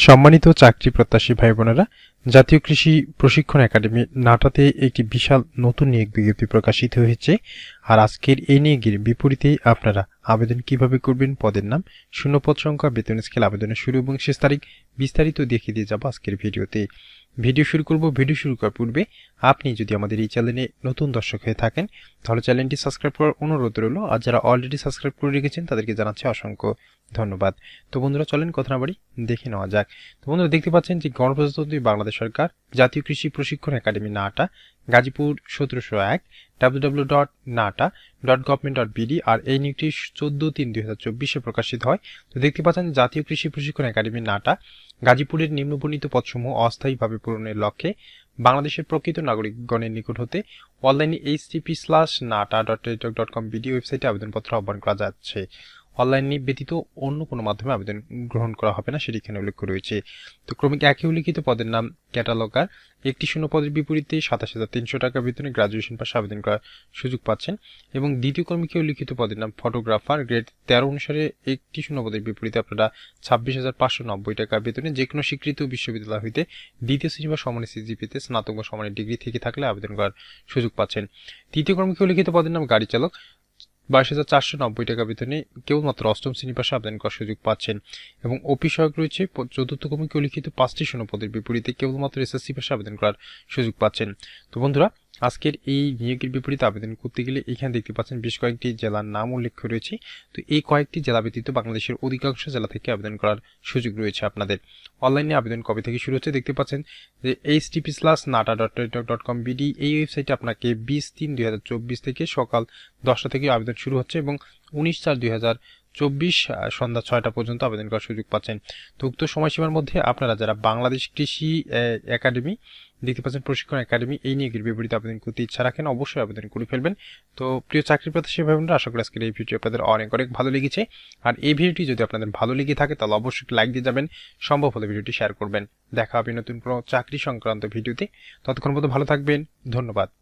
সম্মানিত চাকরি প্রত্যাশী ভাই বোনেরা জাতীয় কৃষি প্রশিক্ষণ একাডেমি নাটাতে একটি বিশাল নতুন নিয়োগ বিজ্ঞপ্তি প্রকাশিত হয়েছে। আর আজকের এই নিয়োগের বিপরীতে আপনারা আবেদন কীভাবে করবেন, পদের নাম, শূন্যপদ সংখ্যা, বেতন স্কেল, আবেদনের শুরু এবং শেষ তারিখ বিস্তারিত দেখিয়ে দিয়ে যাব আজকের ভিডিওতে। ভিডিও শুরু করব, ভিডিও শুরু করার পূর্বে আপনি যদি আমাদের এই চ্যানেলে নতুন দর্শক হয়ে থাকেন, তাহলে চ্যানেলটি সাবস্ক্রাইব করার অনুরোধ রইল। আর যারা অলরেডি সাবস্ক্রাইব করে রেখেছেন, তাদেরকে জানাচ্ছি অসংখ্য ধন্যবাদ। তো বন্ধুরা, চলেন কথা না বাড়ি, দেখে নেওয়া যাক। তো বন্ধুরা, দেখতে পাচ্ছেন যে গণপ্রজাতন্ত্রী বাংলাদেশ সরকার, জাতীয় কৃষি প্রশিক্ষণ একাডেমি, নাটা, গাজীপুর সতেরোশো এক W dot NATA dot government dot BD আর এই নিয়োগটি চোদ্দ তিন দুই হাজার চব্বিশে প্রকাশিত হয়। তো দেখতে পাচ্ছেন জাতীয় কৃষি প্রশিক্ষণ একাডেমি, নাটা, গাজীপুরের নিম্নবর্ণিত পদসমূহ অস্থায়ীভাবে পূরণের লক্ষ্যে বাংলাদেশের প্রকৃত নাগরিকগণের নিকট হতে অনলাইনে HTTP slash NATA dot dot com BD ওয়েবসাইটে আবেদনপত্র আহ্বান করা যাচ্ছে। অনলাইনে ব্যতীত অন্য কোনো মাধ্যমে আবেদন গ্রহণ করা হবে না, সেটি এখানে উল্লেখ রয়েছে। তো ক্রমিক একই উল্লিখিত পদের নাম, ক্যাটালগার। একটি শূন্য পদের বিপরীতে সাতাশ হাজার তিনশো টাকা বেতনে গ্রাজুয়েশন পাশে আবেদন করার সুযোগ পাচ্ছেন এবং দ্বিতীয় ক্রমিকে উল্লিখিত পদের নাম ফটোগ্রাফার গ্রেড তেরো অনুসারে একটি শূন্য পদের বিপরীতে আপনারা ছাব্বিশ হাজার পাঁচশো নব্বই টাকা বেতনে যে কোনো স্বীকৃত বিশ্ববিদ্যালয় হইতে দ্বিতীয় শ্রেণি বা সমানের সিজিপিতে স্নাতক বা সমানের ডিগ্রি থেকে থাকলে আবেদন করার সুযোগ পাচ্ছেন। তৃতীয় ক্রমিকে উল্লিখিত পদের নাম, গাড়ি চালক। বাইশ হাজার চারশো নব্বই টাকা বেতনে কেবলমাত্র অষ্টম শ্রেণি পাশে আবেদন করার সুযোগ পাচ্ছেন এবং অপি সহায়ক রয়েছে চতুর্থ কমিকে উল্লিখিত পাঁচটি শূন্যপদের বিপরীতে কেবলমাত্র এসএসসি পাশে আবেদন করার সুযোগ পাচ্ছেন। তো বন্ধুরা আজকের এই নিয়োগের বিপরীতে আবেদন করতে গেলে এখানে দেখতে পাচ্ছেন বেশ কয়েকটি জেলার নাম উল্লেখ রয়েছে। তো এই কয়েকটি জেলা ব্যতীত বাংলাদেশের অধিকাংশ জেলা থেকে আবেদন করার সুযোগ রয়েছে আপনাদের। অনলাইনে আবেদন কবে থেকে শুরু হচ্ছে দেখতে পাচ্ছেন যে HTTP slash NATA dot dot com BD এই ওয়েবসাইটে আপনাকে বিশ তিন দুই থেকে সকাল দশটা থেকে আবেদন শুরু হচ্ছে এবং উনিশ চার দুই চব্বিশ সন্ধ্যা ছয়টা পর্যন্ত আবেদন করার সুযোগ পাচ্ছেন। তো উক্ত সময়সীমার মধ্যে আপনারা যারা বাংলাদেশ কৃষি একাডেমি দেখতে পাচ্ছেন প্রশিক্ষণ একাডেমি এই নিয়োগের বিপরীতে আবেদন করতে ইচ্ছা রাখেন অবশ্যই আবেদন করে ফেলবেন। তো প্রিয় চাকরি প্রত্যাশী ভাই বোনেরা, আশা করি আজকের এই ভিডিও আপনাদের অনেক অনেক ভালো লেগেছে। আর এই ভিডিওটি যদি আপনাদের ভালো লেগে থাকে তাহলে অবশ্যই লাইক দিয়ে যাবেন সম্ভব হলে ভিডিওটি শেয়ার করবেন। দেখা হবে নতুন কোনো চাকরি সংক্রান্ত ভিডিওতে। ততক্ষণ পর্যন্ত ভালো থাকবেন ধন্যবাদ।